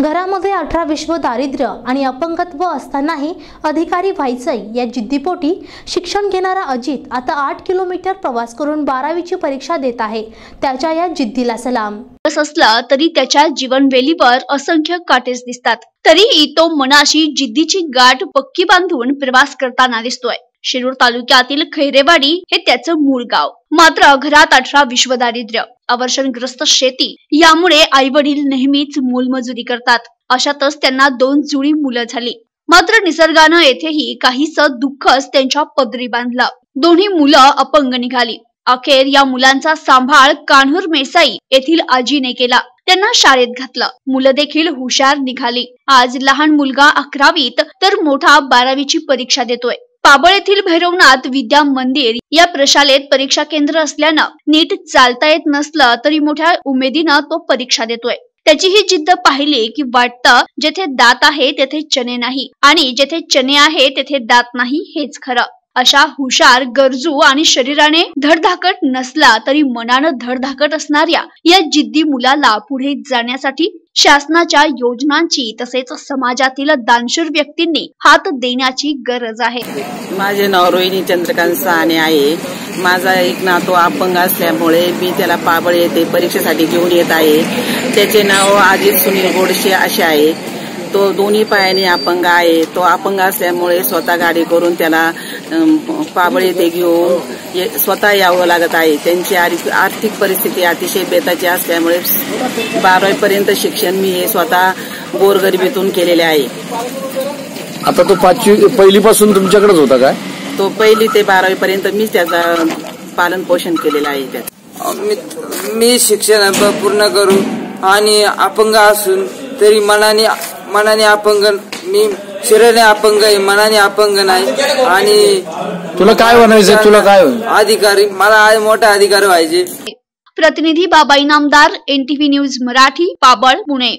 घरामध्ये अठरा विश्व दारिद्र्य आणि अपंगत्व असतानाही अधिकारी व्हायचंय या जिद्दीपोटी शिक्षण घेणारा अजित आता आठ किलोमीटर प्रवास करून बारावीची परीक्षा देत आहे. त्याच्या या जिद्दीला सलाम. असला तरी त्याच्या जीवनवेलीवर असंख्य काटेच दिसतात. तरीही तो मनाशी जिद्दीची गाठ पक्की बांधून प्रवास करताना दिसतोय. शिरूर तालुक्यातील खैरेवाडी हे त्याचं मूळ गाव. मात्र घरात अठरा विश्वदारिद्र्य अवर्षणग्रस्त शेती. यामुळे आई वडील नेहमीच मोलमजुरी करतात. अशातच त्यांना दोन जुळी मुलं झाली. मात्र निसर्गानं येथेही काहीस दुःखच त्यांच्या पदरी बांधलं. दोन्ही मुलं अपंग निघाली. अखेर या मुलांचा सांभाळ कान्हूर मेसाई येथील आजीने केला. त्यांना शाळेत घातलं. मुलं देखील हुशार निघाली. आज लहान मुलगा अकरावीत तर मोठा बारावीची परीक्षा देतोय. पाबळ येथील भैरवनाथ विद्या मंदिर या प्रशालेत परीक्षा केंद्र असल्यानं नीट चालता येत नसलं तरी मोठ्या उमेदीनं तो परीक्षा देतोय. त्याची ही जिद्द पाहिली की वाटतं जेथे दात आहे तेथे चणे नाही आणि जेथे चणे आहे तेथे दात नाही हेच खरं. अशा हुशार गरजू आणि शरीराने धडधाकट नसला तरी मनानं धडधाकट असणाऱ्या या जिद्दी मुलाला पुढे जाण्यासाठी शासनाच्या योजनांची तसेच समाजातील दानशूर व्यक्तींनी हात देण्याची गरज आहे. माझे नाव रोहिणी चंद्रकांत साने आहे. माझा एक नातो अपंग असल्यामुळे मी त्याला पाबळ येते परीक्षेसाठी घेऊन येत आहे. त्याचे नाव अजित सुनील गोडशे असे आहे. तो दोन्ही पायाने अपंग आहे. तो अपंग असल्यामुळे स्वतः गाडी करून त्याला पाबळ येथे घेऊन ये- स्वतः यावं लागत आहे. त्यांची आर्थिक आर्थिक परिस्थिती अतिशय बेताची असल्यामुळे बारावीपर्यंत शिक्षण मी हे स्वतः गोरगरिबीतून केलेले आहे. आता तो पाचवी पहिलीपासून तुमच्याकडेच होता काय? तो पहिली ते बारावी पर्यंत मीच त्याचा पालन पोषण केलेलं आहे त्याचं मी मी शिक्षण पूर्ण करून आणि अपंग असून तरी मनाने मनाने अपंग मी शरीराने अपंग आहे मनाने अपंग नाही. आणि तुला काय बनायचंय तुला काय अधिकारी मला आज मोठा अधिकारी व्हायचे. प्रतिनिधी बाबा इनामदार एनटीव्ही न्यूज मराठी पाबळ पुणे.